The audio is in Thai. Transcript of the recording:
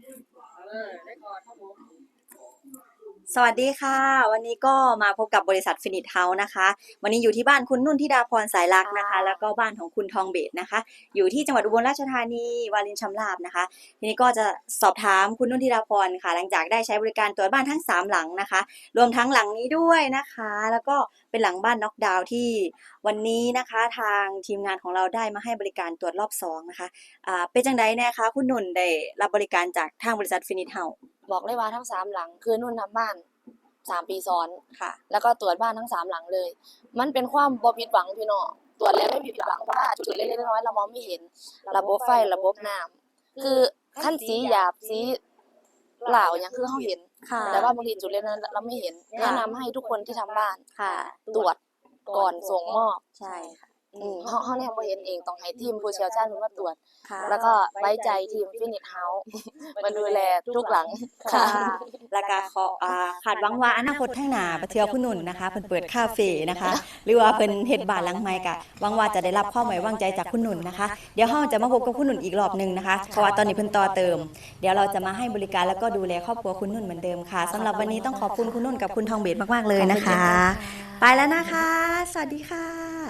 เออได้ก่อนครับผม สวัสดีค่ะ วันนี้ก็มาพบกับบริษัทฟินิ h เฮาส์นะคะ วันนี้อยู่ที่บ้านคุณนุ่นธิดาพรสายลักษณ์นะคะ แล้วก็บ้านของคุณทองเบศนะคะ อยู่ที่จังหวัดอุบลราชธานีวารินชำราบนะคะ ทีนี้ก็จะสอบถามคุณนุ่นธิดาพรค่ะ หลังจากได้ใช้บริการตรวจบ้านทั้ง 3 หลังนะคะ รวมทั้งหลังนี้ด้วยนะคะ แล้วก็เป็นหลังบ้านน็อกดาวน์ที่วันนี้นะคะ ทางทีมงานของเราได้มาให้บริการตรวจรอบสองนะคะอ่าเป็นจังไดแน่คะคุณนุ่นได้รับบริการจากทางบริษัทฟินิ h เฮาส์ บอกเลยว่าทั้งสามหลัง คือนุ่นทำบ้านสามปีซ้อนค่ะ แล้วก็ตรวจบ้านทั้งสามหลังเลย มันเป็นความบ่ผิดหวังพี่น้องตรวจแล้วไม่ผิดหวังเพราะว่าจุดเล็กๆน้อยๆเรามองไม่เห็น ระบบไฟระบบน้ำคือขั้นสีหยาบสีเหล่าอย่างคือเขาเห็นค่ะแต่ว่าบางทีจุดเล็กๆนั้นเราไม่เห็นค่ะแนะนำให้ทุกคนที่ทำบ้านค่ะตรวจก่อนส่งมอบใช่ค่ะ อืมเขาเขาเนี่ยบ่เห็นเองต้องให้ทีมผู้เชี่ยวชาญมาตรวจ ค่ะแล้วก็ไว้ใจทีมฟินิชเฮาส์มาดูแลทุกหลังค่ะแล้วก็ขออ่าขาดหวังว่าอนาคตข้างหน้าประเทือคุณหนุ่นนะคะเพิ่นเปิดคาเฟ่นะคะ หรือว่าเพิ่นเฮ็ดบ้านหลังใหม่กะหวังว่าจะได้รับความไว้วางใจจากคุณหนุ่นนะคะ เดี๋ยวเฮาจะมาพบกับคุณหนุ่นอีกรอบหนึงนะคะเพราะว่าตอนนี้เพิ่นต่อเติม เดี๋ยวเราจะมาให้บริการแล้วก็ดูแลครอบครัวคุณนุ่นเหมือนเดิมค่ะสำหรับวันนี้ต้องขอบคุณคุณนุ่นกับคุณทองเบศมากๆเลยนะคะ ไปแล้วนะคะ สวัสดีค่ะ